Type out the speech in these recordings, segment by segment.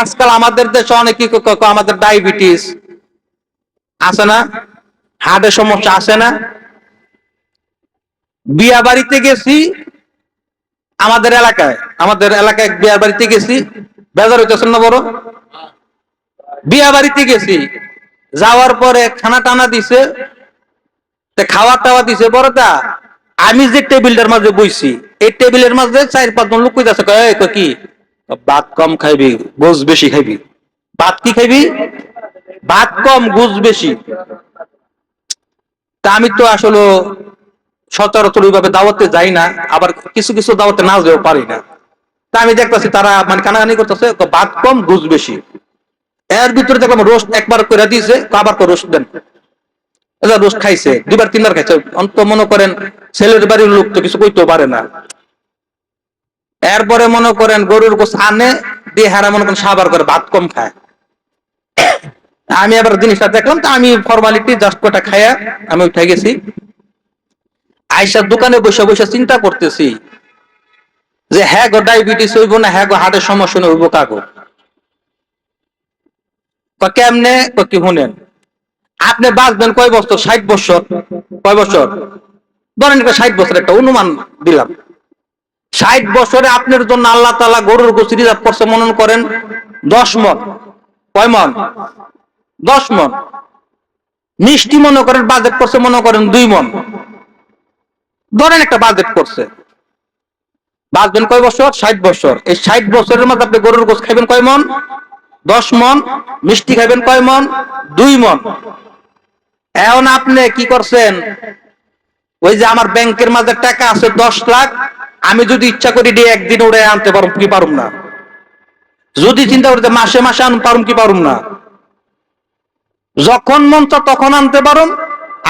আজকাল আমাদের দেশে অনেকে আমাদের ডায়াবেটিস আছে না? হার্টের সমস্যা আছে না? বিয়া বাড়িতে গেছি আমাদের এলাকায়। আমাদের এলাকায় বিয়া বাড়িতে গেছি। বেজার হইতেছেন না বড়? বিয়া বাড়িতে গেছি। যাওয়ার পরে খানা টানা দিছে খাওয়া টাওয়া দিছে। বড়টা, আমি যে টেবিলটার মাঝে বইছি, এই টেবিলের মাঝে চার পাঁচজন লোক কইতাছে কি? ভাত কম খাইবি গোস বেশি খাইবি। ভাত কি খাইবি? ভাত কম গোস বেশি। তা আমি তো আসলে সচরাচর ওইভাবে দাওয়াতে যাই না, আবার কিছু কিছু দাওয়াতে না যেও পারি না। তা আমি দেখতেছি তারা মানে কানাকানি করতেছে ভাত কম গুজ বেশি। এর ভিতরে দেখলাম রোস্ট একবার করে দিয়েছে আবার করে রোস্ট দেন। রোস্ট খাইছে দুবার তিনবার খাইছে। অন্ত মনে করেন, ছেলের বাড়ির লোক তো কিছু কইতেও পারে না। এরপরে মনে করেন গরুর গোস আনে, দিয়ে হারা মনে করেন সাবার করে, ভাত কম খায়। আমি আবার জিনিসটা দেখলাম, তো আমি ফর্মালিটি জাস্ট কটা খায়া আমি উঠে গেছি। আইসার দোকানে বসে বসে চিন্তা করতেছি যে হ্যাঁ গো ডায়াবেটিস হইব না হ্যাঁ গো হার্টের সমস্যা হইব কাগো? কেমনে? ক শুনেন? আপনি বাঁচবেন কয় বছর? ষাট বছর। কয় বছর? ধরেন ষাট বছর একটা অনুমান দিলাম। ষাট বছরে আপনার জন্য আল্লাহ তালা গরুর গোস রিজার্ভ করছে মনন করেন দশ মন। কয় মন? দশ মন। মিষ্টি মনে করেন বাজেট করছে মনে করেন দুই মন। ধরেন একটা বাজেট করছে। বাঁচবেন কয় বছর? ষাট বছর। এই ষাট বছরের মধ্যে আপনি গরুর গোস খাইবেন কয় মন? দশ মন। মিষ্টি খাইবেন কয় মন? দুই মন। এখন আপনি কি করছেন? ওই যে আমার ব্যাংকের মাঝে টাকা আছে দশ লাখ আমি যদি ইচ্ছা করি দিয়ে একদিন উড়ে আনতে পারুম, কি পারুম না? যদি চিন্তা করি যে মাসে মাসে আন পারুম, কি পারুম না? যখন মন চায় তখন আনতে পারুম,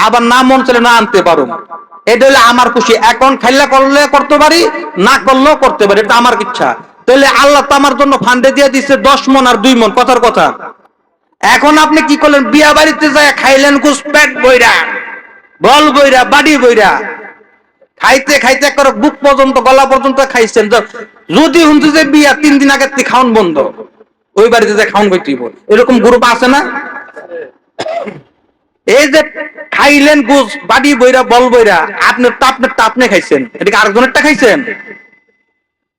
আবার না মন চলে না আনতে পারুম। এটা হলে আমার খুশি। এখন খাইলে করলে করতে পারি, না করলেও করতে পারি, এটা আমার ইচ্ছা। তাহলে আল্লাহ তো আমার জন্য ফান্ডে দিয়ে দিচ্ছে দশ মন আর দুই মন, কথার কথা। এখন আপনি কি করলেন? বিয়া বাড়িতে যায় খাইলেন ঘুষ পেট বইরা, বল বইরা, বাড়ি বইরা। খাইতে খাইতে করে বুক পর্যন্ত, গলা পর্যন্ত খাইছেন। যদি শুনতে যে বিয়া তিন দিন আগে থেকে খাওন বন্ধ, ওই বাড়িতে যে খাওন কইতেইব এরকম গ্রুপ আছে না? এই যে খাইলেন গুজ বাড়ি বইরা, বল বইরা, আপনি আপনার আপনি খাইছেন। এদিকে আরেকজনেরটা খাইছেন?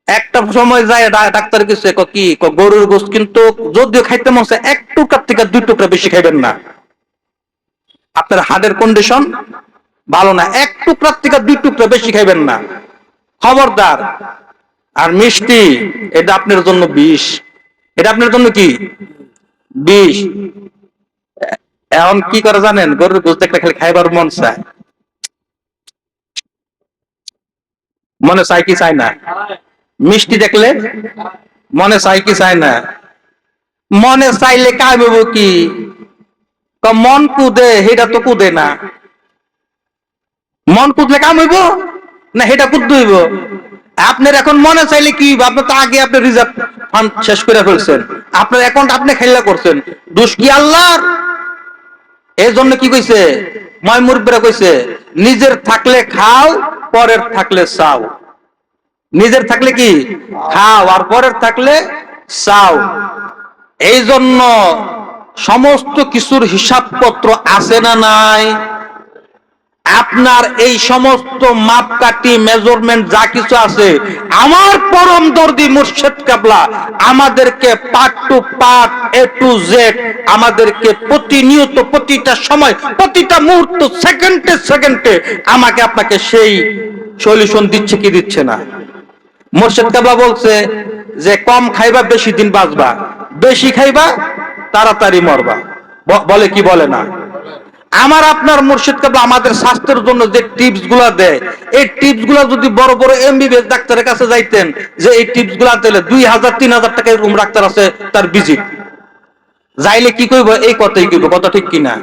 একটা সময় যায় ডাক্তার কিছু কি গরুর গোস, কিন্তু যদিও খাইতে মন এক টুকরার থেকে দুই টুকরা বেশি খাইবেন না। আপনার হার্টের কন্ডিশন ভালো না, এক টুকরার থেকে দুই টুকরা বেশি খাইবেন না। খবরদার। আর মিষ্টি, এটা আপনার জন্য বিষ। এটা আপনার জন্য কি? বিষ। এখন কি করে জানেন? গরুর গোস দেখলে খালি খাইবার মন চায়। মনে চাই কি চায় না? মিষ্টি দেখলে মনে চাই কি চায় না? মনে চাইলে কামিব ক মন কুদে, সেটা তো কুদে না। মন কুদলে কাম হইব? না, সেটা কুদ হইব। আপনার এখন মনে চাইলে কি হইব? আপনি তো আগে আপনি রিজার্ভ ফান্ড শেষ করে ফেলছেন। আপনার অ্যাকাউন্ট আপনি খেলা করছেন। দোষ কি আল্লাহর? এই জন্য কি কইছে? ময় মুরব্বীরা কইছে, নিজের থাকলে খাও, পরের থাকলে চাও। নিজের থাকলে কি? খাও, আর পরের থাকলে চাও। এই জন্য সমস্ত কিছুর হিসাবপত্র আছে না নাই? আপনার এই সমস্ত মাপকাঠি মেজারমেন্ট যা কিছু আছে, আমার পরম দর্দি মুর্শেদ কাবলা, আমাদেরকে part two part A to Z আমাদেরকে প্রতিনিয়ত প্রতিটা সময়, প্রতিটা মুহূর্ত, সেকেন্ডে সেকেন্ডে আমাকে আপনাকে সেই সলিউশন দিচ্ছে কি দিচ্ছে না। মোর্শেদ কাবলা বলছে যে, কম খাইবা, বেশি দিন বাঁচবা। বেশি খাইবা, তাড়াতাড়ি মরবা। বলে কি বলে না? আমার আপনার মুর্শিদ কাবলা আমাদের স্বাস্থ্যের জন্য যে টিপসগুলা দেয়, এই টিপসগুলা যদি বড় বড় এমবিবিএস ডাক্তারের কাছে যাইতেন, যে এই টিপসগুলা দিলে দুই হাজার, তিন হাজার টাকা এরকম ডাক্তার আছে তার ভিজিট যাইলে কি কইব? এই কথাই কইব, কথা ঠিক কিনা?